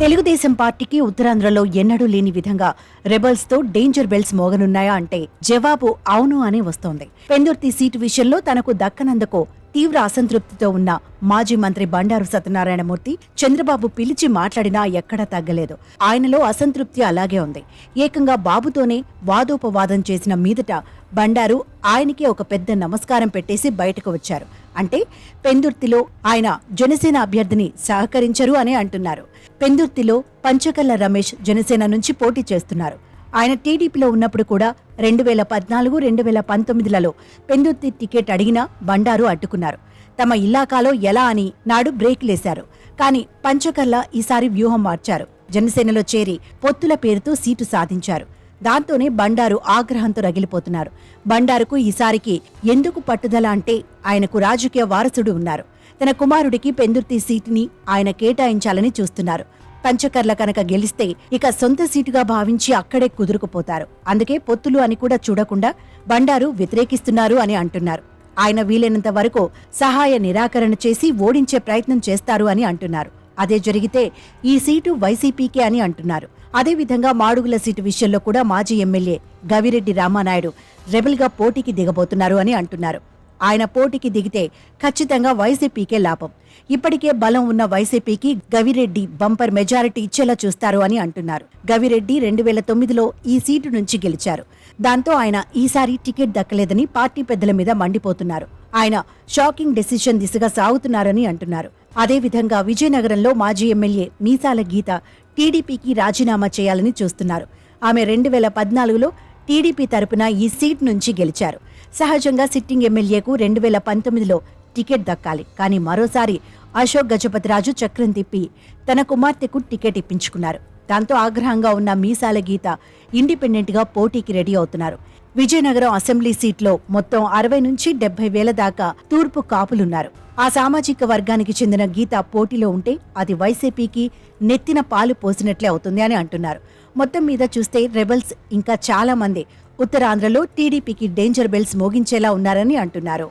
తెలుగుదేశం పార్టీకి ఉత్తరాంధ్రలో ఎన్నడూ లేని విధంగా రెబల్స్తో డేంజర్ బెల్స్ మోగనున్నాయా అంటే జవాబు అవును అని వస్తోంది. పెందుర్తి సీటు విషయంలో తనకు దక్కనందుకు తీవ్ర అసంతృప్తితో ఉన్న మాజీ మంత్రి బండారు సత్యనారాయణమూర్తి చంద్రబాబు పిలిచి మాట్లాడినా ఎక్కడా తగ్గలేదు. ఆయనలో అసంతృప్తి అలాగే ఉంది. ఏకంగా బాబుతోనే వాదోపవాదం చేసిన మీదట బండారు ఆయనకి ఒక పెద్ద నమస్కారం పెట్టేసి బయటకు వచ్చారు. అంటే పెందుర్తిలో ఆయన జనసేన అభ్యర్థిని సహకరించరు అని అంటున్నారు. పెందుర్తిలో పంచకల్ల రమేష్ జనసేన నుంచి పోటీ చేస్తున్నారు. ఆయన టీడీపీలో ఉన్నప్పుడు కూడా రెండు వేల పద్నాలుగు రెండు వేల పంతొమ్మిదిలలో పెందుర్తి టికెట్ అడిగినా బండారు అడ్డుకున్నారు. తమ ఇలాకాలో ఎలా అని నాడు బ్రేక్లేశారు కానీ పంచకర్ల ఈసారి వ్యూహం మార్చారు. జనసేనలో చేరి పొత్తుల పేరుతో సీటు సాధించారు. దాంతోనే బండారు ఆగ్రహంతో రగిలిపోతున్నారు. బండారుకు ఈసారికి ఎందుకు పట్టుదల అంటే ఆయనకు రాజకీయ వారసుడు ఉన్నారు. తన కుమారుడికి పెందుర్తి సీటుని ఆయన కేటాయించాలని చూస్తున్నారు. పంచకర్ల కనుక గెలిస్తే ఇక సొంత సీటుగా భావించి అక్కడే కుదురుకుపోతారు. అందుకే పొత్తులు అని కూడా చూడకుండా బండారు వ్యతిరేకిస్తున్నారు అని అంటున్నారు. ఆయన వీలైనంత వరకు సహాయ నిరాకరణ చేసి ఓడించే ప్రయత్నం చేస్తారు అని అంటున్నారు. అదే జరిగితే ఈ సీటు వైసీపీకే అని అంటున్నారు. అదేవిధంగా మాడుగుల సీటు విషయంలో కూడా మాజీ ఎమ్మెల్యే గవిరెడ్డి రామానాయుడు రెబల్గా పోటీకి దిగబోతున్నారు అని అంటున్నారు. ఆయన పోటీకి దిగితే ఖచ్చితంగా వైసీపీకే లాభం. ఇప్పటికే బలం ఉన్న వైసీపీకి గవిరెడ్డి బంపర్ మెజారిటీ ఇచ్చేలా చూస్తారు అని అంటున్నారు. గవిరెడ్డి రెండు వేల తొమ్మిదిలో ఈ సీటు నుంచి గెలిచారు. దాంతో ఆయన ఈసారి టికెట్ దక్కలేదని పార్టీ పెద్దల మీద మండిపోతున్నారు. ఆయన షాకింగ్ డెసిషన్ దిశగా సాగుతున్నారని అంటున్నారు. అదేవిధంగా విజయనగరంలో మాజీ ఎమ్మెల్యే మీసాల గీత టీడీపీకి రాజీనామా చేయాలని చూస్తున్నారు. ఆమె రెండు వేల పద్నాలుగులో టీడీపీ తరపున ఈ సీట్ నుంచి గెలిచారు. సహజంగా సిట్టింగ్ ఎమ్మెల్యేకు రెండు వేల పంతొమ్మిదిలో టికెట్ దక్కాలి. కానీ మరోసారి అశోక్ గజపతిరాజు చక్రం తిప్పి తన కుమార్తెకు టికెట్ ఇప్పించుకున్నారు. దాంతో ఆగ్రహంగా ఉన్న మీసాల గీత ఇండిపెండెంట్గా పోటీకి రెడీ అవుతున్నారు. విజయనగరం అసెంబ్లీ సీట్లో మొత్తం అరవై నుంచి డెబ్బై వేల దాకా తూర్పు కాపులున్నారు. ఆ సామాజిక వర్గానికి చెందిన గీత పోటీలో ఉంటే అది వైసీపీకి నెత్తిన పాలు పోసినట్లే అవుతుంది అని అంటున్నారు. మొత్తం మీద చూస్తే రెబల్స్ ఇంకా చాలా మంది. ఉత్తరాంధ్రలో టీడీపీకి డేంజర్ బెల్స్ మోగించేలా ఉన్నారని అంటున్నారు.